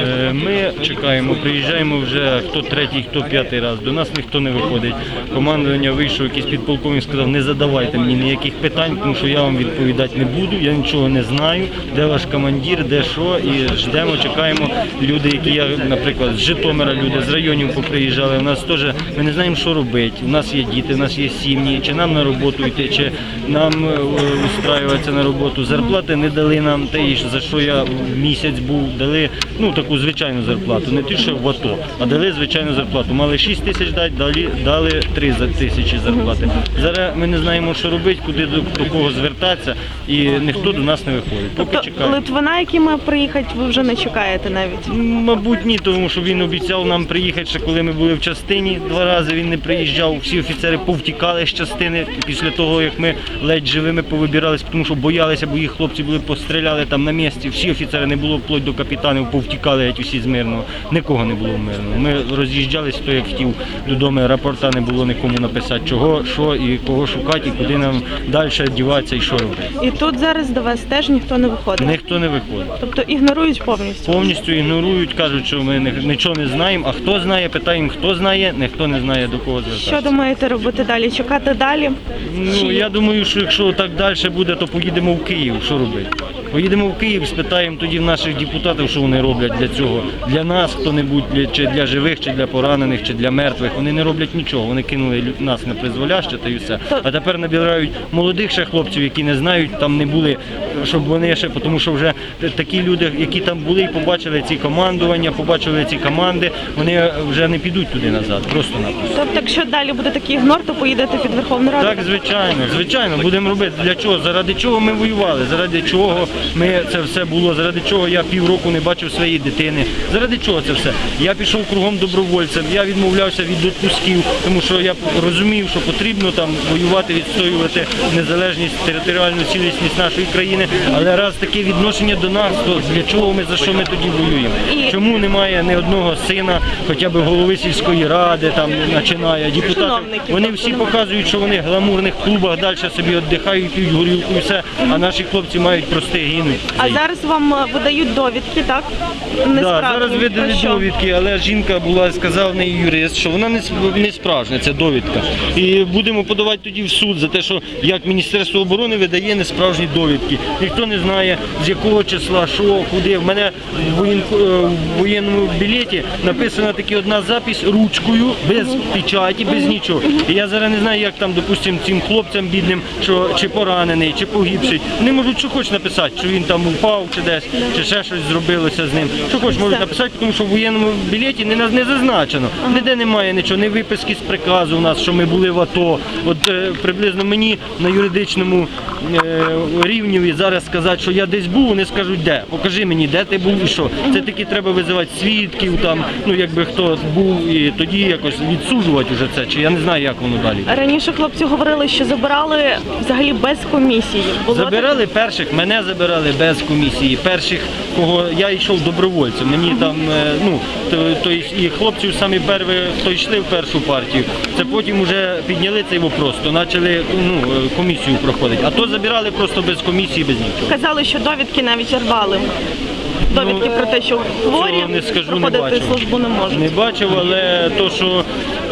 Е, Ми чекаємо, приїжджаємо вже хто третій, хто п'ятий раз. До нас ніхто не виходить. Командування вийшов, якийсь підполковник сказав, не задавайте мені ніяких питань, тому що я вам відповідати не буду, я нічого не знаю, де ваш командир, де що, і ждемо, чекаємо. Люди, які я, наприклад, з Житомира, люди з районів поприїжджали. У нас теж ми не знаємо, що робити. У нас є діти, у нас є сім'ї, чи нам на роботу йти, чи нам е, устраюватися на роботу. Зарплати не дали нам те, за що я місяць був, дали ну таку звичайну зарплату, не ті, що в АТО, а дали звичайну зарплату. Мали 6 тисяч дати, дали, дали 3 тисячі зарплати. Зараз ми не знаємо, що робити, куди до, до кого звертатися, і ніхто до нас не виходить. Поки Тобто чекаємо. Литвина, який має приїхати, ви вже не чекаєте навіть. Мабуть, ні, тому що він обіцяв нам приїхати, ще коли ми були в частині. Два рази він не приїжджав. Всі офіцери повтікали з частини після того, як ми ледь живими повибирались, тому що боялися, бо їх хлопці були постріляли там на місці. Всі офіцери не було вплоть до капітанів, повтікали геть усі з мирного. Нікого не було мирного. Ми роз'їжджались, хто як хотів додому. Рапорта не було нікому написати, чого, що і кого шукати, і куди нам далі діватися і що робити. І тут зараз до вас теж ніхто не виходить. Ніхто не виходить. Тобто ігнорують повністю. повністю ігнорують, кажуть, що ми нічого не знаємо. А хто знає, питаємо, хто знає, ніхто не знає до кого Що думаєте робити далі? Чекати далі? Ну я думаю, що якщо так далі буде, то поїдемо в Київ. Що робити? Поїдемо в Київ, спитаємо тоді в наших депутатів, що вони роблять для цього. Для нас хто-небудь, чи для живих, чи для поранених, чи для мертвих. Вони не роблять нічого. Вони кинули нас на призволяще та й все. А тепер набирають молодих ще хлопців, які не знають, там не були, щоб вони ще, тому що вже такі люди, які там були і побачили ці командування, побачили ці команди, вони вже не підуть туди назад. Просто напросто. Тобто, якщо далі буде такий ігнор, то поїдете під Верховну Раду? Так, звичайно, звичайно, будемо робити. Для чого? Заради чого ми воювали? Заради чого ми це все було? Заради чого я півроку не бачив своєї дитини? Заради чого це все? Я пішов кругом добровольцем, я відмовлявся від відпусків, тому що я розумів, що потрібно там воювати, відстоювати незалежність, територіальну цілісність нашої країни. Але раз таке відношення до нас, то для чого ми за що ми тоді воюємо? Чому немає ні одного сина, хоча б голови сільської ради, там починає депутатів? Вони тобто всі показують, що вони в гламурних клубах далі собі віддихають, п'ють горілку і все, а наші хлопці мають прости гинуть. А зараз вам е, видають довідки, так? Да, зараз що? довідки, але жінка була, сказав в неї юрист, що вона не, не справжня, ця довідка. І будемо подавати тоді в суд за те, що як Міністерство оборони видає несправжні довідки. Ніхто не знає, з якого числа, що, куди. В мене в, е, воєнному білеті написана таки одна запись ручкою, без печаті, без нічого. І я зараз не знаю, як там, допустимо, цим хлопцям бідним, що чи поранений, чи погибший. Вони можуть що хоч написати, що він там упав чи десь, чи ще щось зробилося з ним. Що хоч можуть написати, тому що в воєнному білеті не, не зазначено. Ніде немає нічого, ні виписки з приказу у нас, що ми були в АТО. От е, приблизно мені на юридичному е, рівні зараз сказати, що я десь був, вони скажуть, де. Покажи мені, де ти був і що. Це таки треба визивати свідків, там, ну якби хто був, і тоді якось відсуджувати вже це. Чи я не знаю, як воно далі. Раніше хлопці говорили, що забирали взагалі без комісії. Було Забирали перших, мене забирали без комісії. Перших, кого я йшов добровольцем. Мені там, е, ну, то, то і і хлопців самі перші, хто йшли в першу партію, це потім вже підняли цей вопрос, то почали ну, е, комісію проходити. А то забирали просто без комісії, без нічого. Казали, що довідки навіть рвали. Довідки Ну, про те, що хворі не скажу, не проходити бачив. службу не можуть. Не бачив, але то, що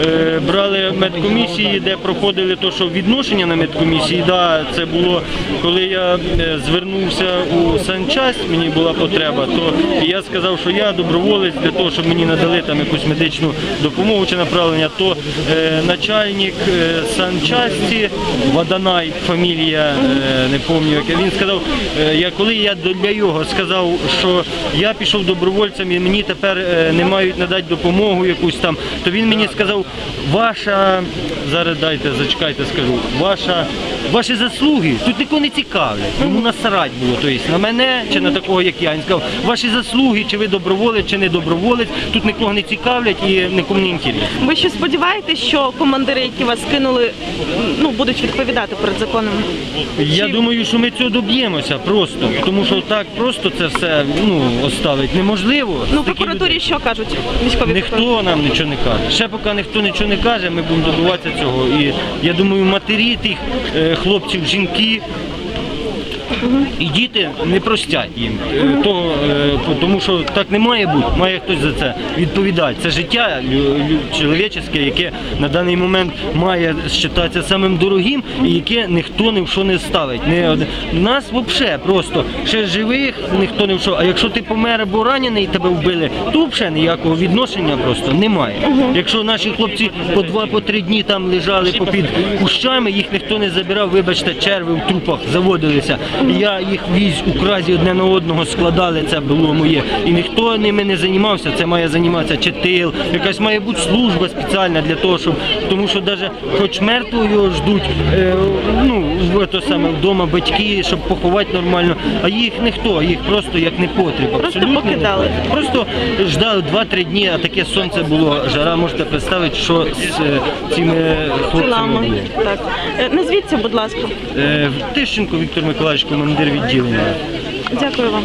е, брали медкомісії, де проходили то, що відношення на медкомісії, да, це було, коли я е, звернувся у санчасть, мені була потреба, то я сказав, що я доброволець для того, щоб мені надали там якусь медичну допомогу чи направлення, то е, начальник е, санчасті, Ваданай, фамілія, е, не пам'ятаю, він сказав, е, я, коли я для його сказав, що я пішов добровольцем і мені тепер е, не мають надати допомогу якусь там, то він мені сказав, ваша, зараз дайте, зачекайте, скажу, ваша, ваші заслуги тут нікого не цікавлять. Йому насрать було, тобто на мене чи на такого, як я. Він сказав, ваші заслуги, чи ви доброволець, чи не доброволець, тут нікого не цікавлять і нікому не інтересно. Ви що сподіваєтесь, що командири, які вас кинули, ну будуть відповідати перед законом? Я Чи- думаю, що ми цього доб'ємося просто, тому що так просто це все ну, оставити неможливо. Ну, в Такі прокуратурі що кажуть військові? Ніхто нам нічого не каже. Ще поки ніхто нічого не каже, ми будемо добиватися цього. І я думаю, матері тих е, хлопців, жінки І діти не простять їм. Е, То, е, тому що так не має бути, має хтось за це відповідати. Це життя лю- яке на даний момент має вважатися самим дорогим і яке ніхто ні в що не ставить. Нас взагалі просто ще живих ніхто не в що. А якщо ти помер або ранений тебе вбили, то взагалі ніякого відношення просто немає. Якщо наші хлопці по два по три дні там лежали попід кущами, їх ніхто не забирав, вибачте, черви в трупах заводилися. Я їх віз у кразі одне на одного складали, це було моє. І ніхто ними не займався. Це має займатися чи тил, якась має бути служба спеціальна для того, щоб тому що навіть хоч мертвого ждуть, е, ну то саме вдома батьки, щоб поховати нормально, а їх ніхто, їх просто як не потріб. Просто абсолютно покидали. Просто ждали 2-3 дні, а таке сонце було, жара, можете представити, що з е, цими хлопцями. Е, Назвіться, будь ласка. Е, Тищенко Віктор Миколаївич, командир відділення. Дякую вам.